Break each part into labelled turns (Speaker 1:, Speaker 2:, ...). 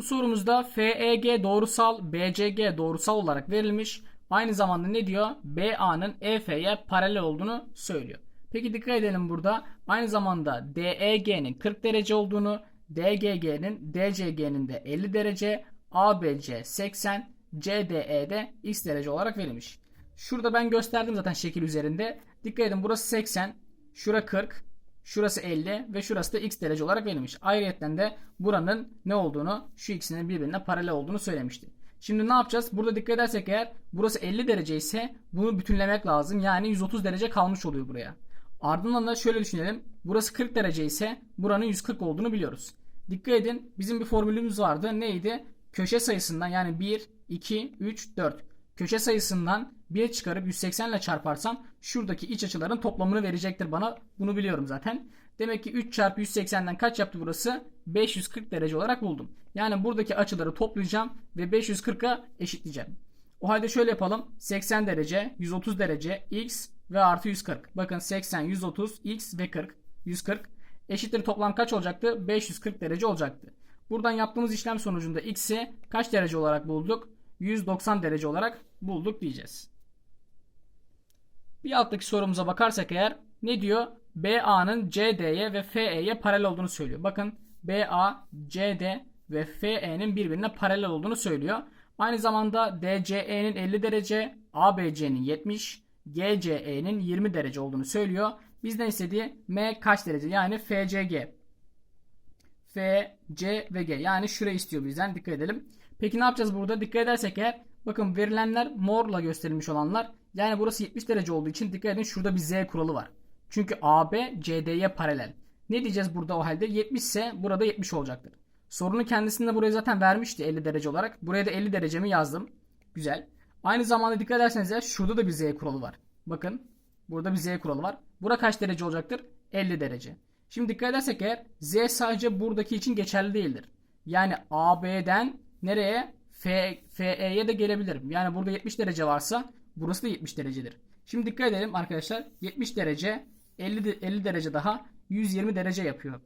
Speaker 1: Bu sorumuzda FEG doğrusal, BCG doğrusal olarak verilmiş. Aynı zamanda ne diyor? BA'nın EF'ye paralel olduğunu söylüyor. Peki dikkat edelim burada. Aynı zamanda DEG'nin 40 derece olduğunu, DGG'nin, DCG'nin de 50 derece, ABC 80, CDE'de x derece olarak verilmiş. Şurada ben gösterdim zaten şekil üzerinde. Dikkat edin burası 80, şura 40, şurası 50 ve şurası da x derece olarak verilmiş. Ayrıyeten de buranın ne olduğunu, şu ikisinin birbirine paralel olduğunu söylemişti. Şimdi ne yapacağız? Burada dikkat edersek eğer burası 50 derece ise bunu bütünlemek lazım. Yani 130 derece kalmış oluyor buraya. Ardından da şöyle düşünelim. Burası 40 derece ise buranın 140 olduğunu biliyoruz. Dikkat edin bizim bir formülümüz vardı. Neydi? Köşe sayısından yani 1, 2, 3, 4. Köşe sayısından 1 çıkarıp 180 ile çarparsam şuradaki iç açıların toplamını verecektir bana. Bunu biliyorum zaten. Demek ki 3 çarpı 180'den kaç yaptı burası? 540 derece olarak buldum. Yani buradaki açıları toplayacağım ve 540'a eşitleyeceğim. O halde şöyle yapalım. 80 derece, 130 derece, x ve artı 140. Bakın 80, 130, x ve 40. 140 eşittir toplam kaç olacaktı? 540 derece olacaktı. Buradan yaptığımız işlem sonucunda x'i kaç derece olarak bulduk? 190 derece olarak bulduk diyeceğiz. Bir alttaki sorumuza bakarsak eğer ne diyor? BA'nın CD'ye ve FE'ye paralel olduğunu söylüyor. Bakın BA, CD ve FE'nin birbirine paralel olduğunu söylüyor. Aynı zamanda DCE'nin 50 derece, ABC'nin 70, GCE'nin 20 derece olduğunu söylüyor. Bizden istediği M kaç derece? Yani FCG. F, C ve G. Yani şurayı istiyor bizden. Dikkat edelim. Peki ne yapacağız burada? Dikkat edersek eğer bakın verilenler morla gösterilmiş olanlar. Yani burası 70 derece olduğu için dikkat edin şurada bir Z kuralı var. Çünkü AB CD'ye paralel. Ne diyeceğiz burada o halde? 70 ise burada 70 olacaktır. Sorunun kendisinde buraya zaten vermişti 50 derece olarak. Buraya da 50 derecemi yazdım. Güzel. Aynı zamanda dikkat ederseniz ya şurada da bir Z kuralı var. Bakın burada bir Z kuralı var. Bura kaç derece olacaktır? 50 derece. Şimdi dikkat edersek eğer Z sadece buradaki için geçerli değildir. Yani AB'den nereye? F, FE'ye de gelebilirim. Yani burada 70 derece varsa burası da 70 derecedir. Şimdi dikkat edelim arkadaşlar. 70 derece 50, de- 50 derece daha 120 derece yapıyor.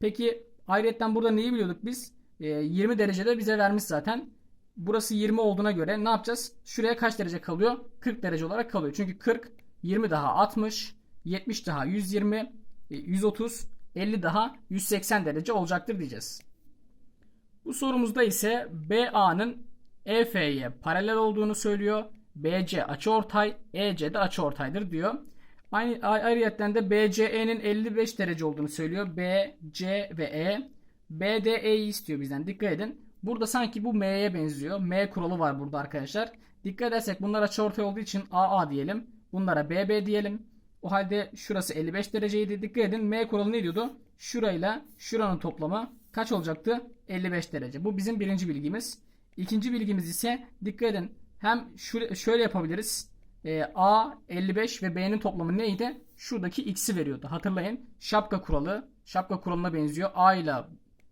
Speaker 1: Peki ayrıyetten burada neyi biliyorduk biz? Ee, 20 derecede bize vermiş zaten. Burası 20 olduğuna göre ne yapacağız? Şuraya kaç derece kalıyor? 40 derece olarak kalıyor. Çünkü 40, 20 daha 60, 70 daha 120, e, 130, 50 daha 180 derece olacaktır diyeceğiz. Bu sorumuzda ise BA'nın EF'ye paralel olduğunu söylüyor. BC açıortay, EC de açıortaydır diyor. Aynı ayrıyetten de BCE'nin 55 derece olduğunu söylüyor. B, C ve E. B de E'yi istiyor bizden. Dikkat edin. Burada sanki bu M'ye benziyor. M kuralı var burada arkadaşlar. Dikkat edersek bunlar açıortay olduğu için AA diyelim. Bunlara BB diyelim. O halde şurası 55 dereceydi. Dikkat edin M kuralı ne diyordu? Şurayla şuranın toplamı kaç olacaktı? 55 derece. Bu bizim birinci bilgimiz. İkinci bilgimiz ise dikkat edin. Hem şöyle, yapabiliriz. Ee, A 55 ve B'nin toplamı neydi? Şuradaki x'i veriyordu. Hatırlayın. Şapka kuralı. Şapka kuralına benziyor. A ile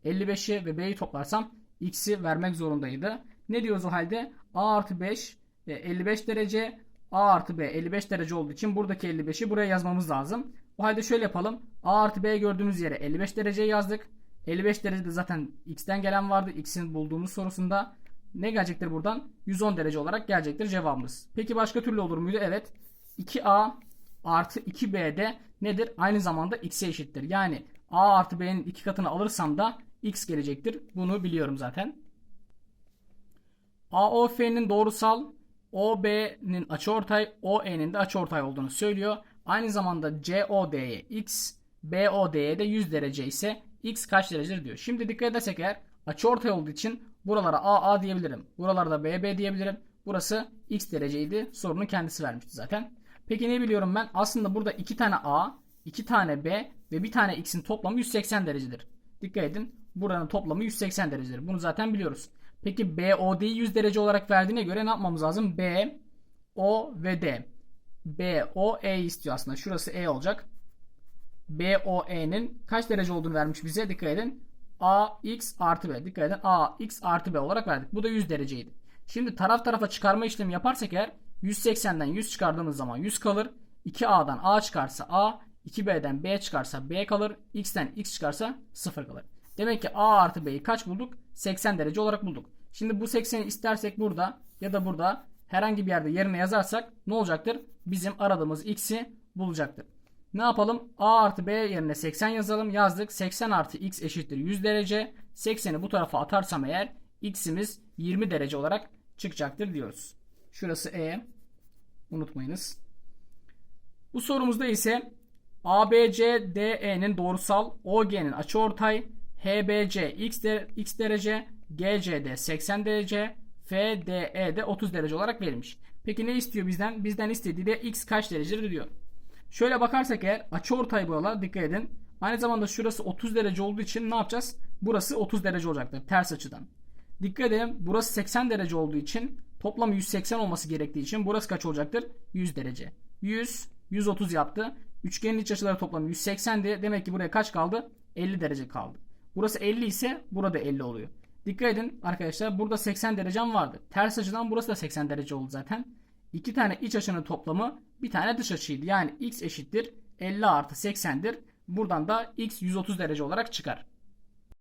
Speaker 1: 55'i ve B'yi toplarsam x'i vermek zorundaydı. Ne diyoruz o halde? A artı 5 e, 55 derece. A artı B 55 derece olduğu için buradaki 55'i buraya yazmamız lazım. O halde şöyle yapalım. A artı B gördüğümüz yere 55 dereceyi yazdık. 55 derecede zaten x'ten gelen vardı. X'in bulduğumuz sorusunda ne gelecektir buradan? 110 derece olarak gelecektir cevabımız. Peki başka türlü olur muydu? Evet. 2a artı 2b'de nedir? Aynı zamanda x'e eşittir. Yani a artı b'nin iki katını alırsam da x gelecektir. Bunu biliyorum zaten. AOF'nin doğrusal, OB'nin açıortay, OE'nin de açıortay olduğunu söylüyor. Aynı zamanda COD'ye x, BOD'ye de 100 derece ise x kaç derecedir diyor. Şimdi dikkat edersek eğer açıortay olduğu için buralara AA diyebilirim. Buralara da BB diyebilirim. Burası x dereceydi. Sorunun kendisi vermişti zaten. Peki ne biliyorum ben? Aslında burada 2 tane A, 2 tane B ve bir tane x'in toplamı 180 derecedir. Dikkat edin. Buranın toplamı 180 derecedir. Bunu zaten biliyoruz. Peki BOD'yi 100 derece olarak verdiğine göre ne yapmamız lazım? B, O ve D. B, O, E istiyor aslında. Şurası E olacak. BOE'nin kaç derece olduğunu vermiş bize. Dikkat edin. AX artı B. Dikkat edin. AX artı B olarak verdik. Bu da 100 dereceydi. Şimdi taraf tarafa çıkarma işlemi yaparsak eğer 180'den 100 çıkardığımız zaman 100 kalır. 2A'dan A çıkarsa A, 2B'den B çıkarsa B kalır. X'ten X çıkarsa 0 kalır. Demek ki A artı B'yi kaç bulduk? 80 derece olarak bulduk. Şimdi bu 80'i istersek burada ya da burada herhangi bir yerde yerine yazarsak ne olacaktır? Bizim aradığımız x'i bulacaktır. Ne yapalım? A artı B yerine 80 yazalım. Yazdık. 80 artı x eşittir 100 derece. 80'i bu tarafa atarsam eğer x'imiz 20 derece olarak çıkacaktır diyoruz. Şurası E. Unutmayınız. Bu sorumuzda ise ABCDE'nin doğrusal, OG'nin açıortay, HBC x, de, x derece, GCD 80 derece, FDE de 30 derece olarak verilmiş. Peki ne istiyor bizden? Bizden istediği de x kaç derecedir diyor. Şöyle bakarsak eğer açıortay buralar dikkat edin. Aynı zamanda şurası 30 derece olduğu için ne yapacağız? Burası 30 derece olacaktır ters açıdan. Dikkat edin burası 80 derece olduğu için toplamı 180 olması gerektiği için burası kaç olacaktır? 100 derece. 100, 130 yaptı. Üçgenin iç açıları toplamı 180'di. Demek ki buraya kaç kaldı? 50 derece kaldı. Burası 50 ise burada 50 oluyor. Dikkat edin arkadaşlar burada 80 derecem vardı. Ters açıdan burası da 80 derece oldu zaten. İki tane iç açının toplamı bir tane dış açıydı. Yani x eşittir 50 artı 80'dir. Buradan da x 130 derece olarak çıkar.